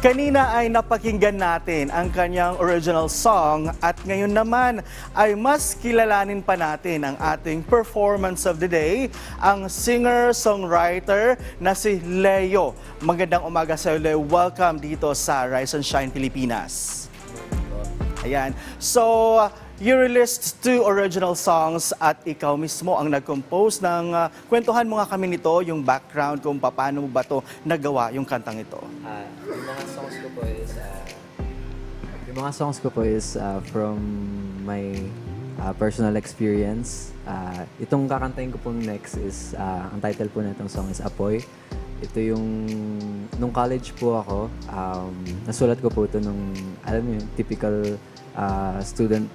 Kanina ay napakinggan natin ang kanyang original song at ngayon naman ay mas kilalanin pa natin ang ating performance of the day, ang singer-songwriter na si Leo. Magandang umaga sa iyo, Leo. Welcome dito sa Rise and Shine Pilipinas. Ayan. So, you released two original songs at ikaw mismo ang nag-compose ng uh, kwentuhan mo nga kami nito, yung background kung paano mo ba to nagawa yung kantang ito. Ah, mga songs ko po is ah, from my ah, personal experience. Ah, itong kakantahin ko pong next is ah, ang title po na song is Apoy. Ito yung nung college po ako, um, nasulat ko po ito nung alam mo yung typical ah, student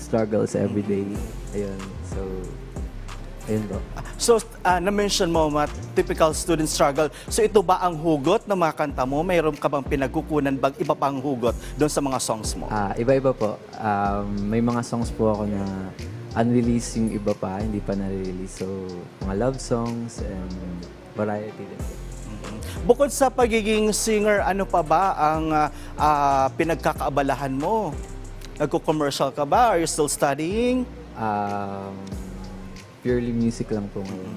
struggles every day. Ayun. So ayun po. So, uh, na-mention mo mga typical student struggle. So, ito ba ang hugot ng mga kanta mo? Mayroon ka bang pinagkukunan bang iba pang hugot doon sa mga songs mo? Ah, iba-iba po. Um, may mga songs po ako na unreleased yung iba pa, hindi pa na-release. So, mga love songs and variety din. po. Bukod sa pagiging singer, ano pa ba ang uh, uh, pinagkakaabalahan mo? Nagko-commercial ka ba? Are you still studying? Um, purely music lang po ngayon.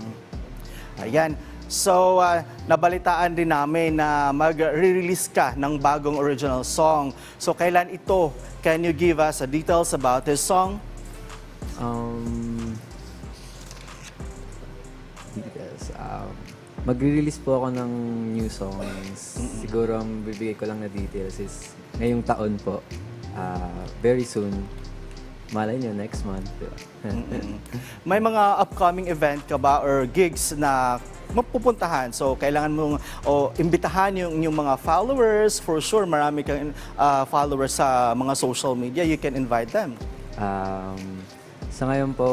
Ayan. So, uh, nabalitaan din namin na mag-release ka ng bagong original song. So, kailan ito? Can you give us uh, details about this song? Um, details. Um, magre-release po ako ng new songs. Siguro ang bibigay ko lang na details is ngayong taon po. Ah, very soon. Malay nyo, next month. di ba? May mga upcoming event ka ba or gigs na mapupuntahan? So, kailangan mong o imbitahan yung, yung mga followers. For sure, marami kang uh, followers sa mga social media. You can invite them. Um, sa ngayon po,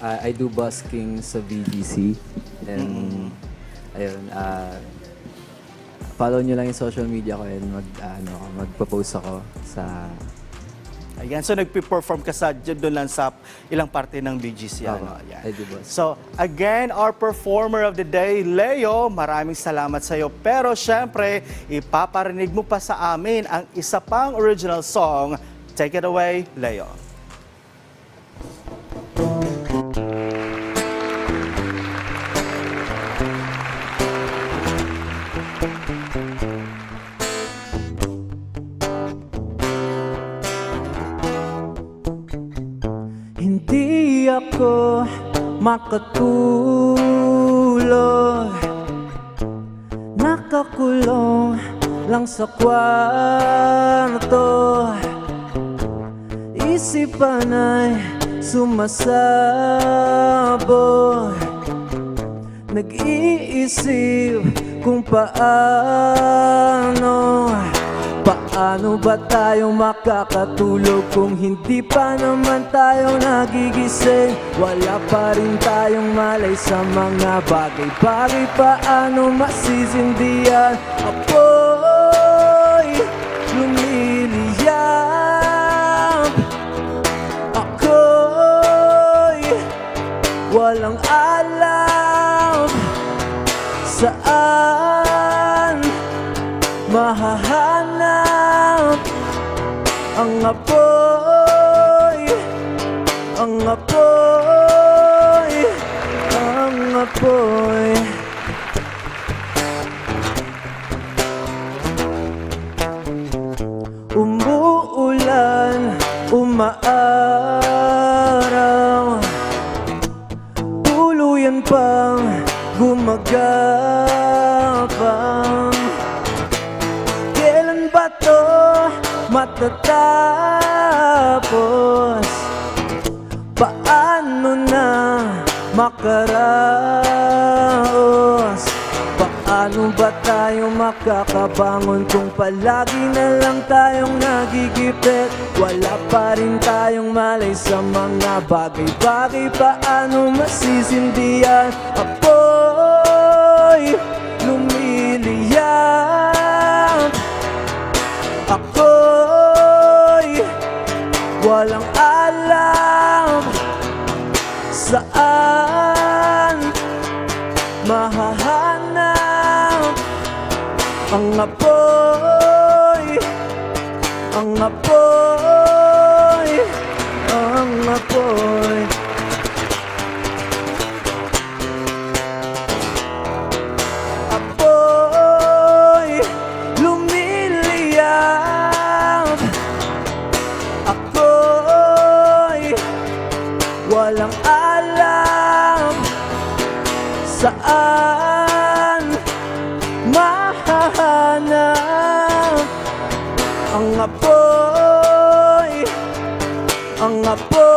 I- I do busking sa BGC. And, ayun, ah, follow nyo lang yung social media ko and mag, ano, magpo-post ako sa Ayan, so nagpe-perform ka sa doon lang sa ilang parte ng BGC. Ano, ayan. So, again, our performer of the day, Leo, maraming salamat sa iyo. Pero syempre, ipaparinig mo pa sa amin ang isa pang original song. Take it away, Leo. Makatulog Nakakulong lang sa kwarto. Isipan ay sumasabog Nag-iisip kung paano Paano ba tayo makakatulog kung hindi pa naman tayo nagigising? Wala pa rin tayong malay sa mga bagay-bagay Paano masisindihan Apoy lumiliyap Ako'y walang alam Saan mahahanap ang apoy Ang apoy Ang apoy. Umuulan, umaaraw. Tuluyan pang gumagapang matatapos? Paano na makaraos? Paano ba tayo makakabangon kung palagi na lang tayong nagigipit? Wala pa rin tayong malay sa mga bagay-bagay Paano masisindihan? Apoy mahahanap ang apoy saan mahahanap ang apoy, ang apoy.